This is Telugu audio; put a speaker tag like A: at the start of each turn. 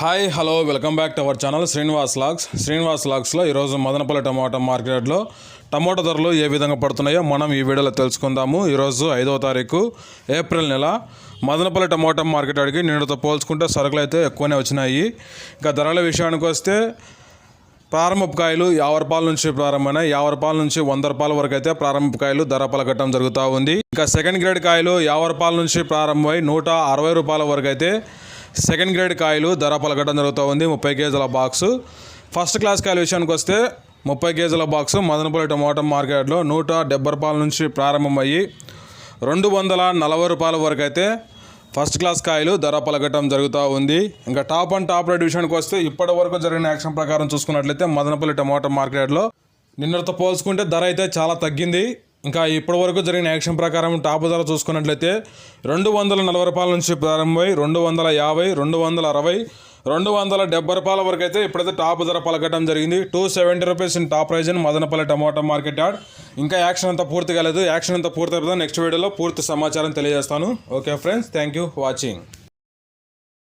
A: Hi hello welcome back to our channel Srinivas logs Srinivas లాగ్స్లో ఈరోజు మదనపల్లి టమాటా మార్కెట్లో టమాటా ధరలు ఏ విధంగా పడుతున్నాయో మనం ఈ వీడియోలో తెలుసుకుందాము. ఈరోజు ఐదవ తారీఖు ఏప్రిల్ నెల. మదనపల్లి టమాటా మార్కెట్ అడిగి నిన్నతో పోల్చుకుంటే సరుకులు అయితే ఎక్కువనే వచ్చినాయి. ఇంకా ధరల విషయానికి వస్తే ప్రారంభపు కాయలు యాభై రూపాయల నుంచి ప్రారంభమైన యాభై రూపాయల నుంచి వంద రూపాయల వరకు అయితే ప్రారంభపు కాయలు ధర పలకటం జరుగుతూ ఉంది. ఇంకా సెకండ్ గ్రేడ్ కాయలు యాభై రూపాయల నుంచి ప్రారంభమై నూట అరవై రూపాయల వరకు అయితే సెకండ్ గ్రేడ్ కాయలు ధర పలకట్టడం జరుగుతూ ఉంది ముప్పై కేజీల బాక్సు. ఫస్ట్ క్లాస్ కాయల విషయానికి వస్తే ముప్పై కేజీల బాక్సు మదనపల్లి టమోటా మార్కెట్లో నూట డెబ్బై రూపాయల నుంచి ప్రారంభమయ్యి రెండు వందల నలభై రూపాయల వరకు అయితే ఫస్ట్ క్లాస్ కాయలు ధర పలకటం జరుగుతూ ఉంది. ఇంకా టాప్ అండ్ టాప్ రేట్ విషయానికి వస్తే ఇప్పటి వరకు జరిగిన యాక్షన్ ప్రకారం చూసుకున్నట్లయితే మదనపల్లి టమోటా మార్కెట్లో నిన్నటితో పోల్చుకుంటే ధర అయితే చాలా తగ్గింది. ఇంకా ఇప్పటి వరకు జరిగిన యాక్షన్ ప్రకారం టాప్ ధర చూసుకున్నట్లయితే రెండు వందల నలభై రూపాయల నుంచి ప్రారంభమై రెండు వందల యాభై రెండు వందల అరవై రెండు వందల డెబ్బై రూపాయల వరకు అయితే ఇప్పుడైతే టాప్ ధర పలకటం జరిగింది. Two seventy rupees in top price అని మదనపల్లి టమాటో మార్కెట్ యాడ్ ఇంకా యాక్షన్ అంతా పూర్తి కాలేదు యాక్షన్ అంతా పూర్తి అయిపోతే నెక్స్ట్ వీడియోలో పూర్తి సమాచారం తెలియజేస్తాను. Okay friends thank you watching.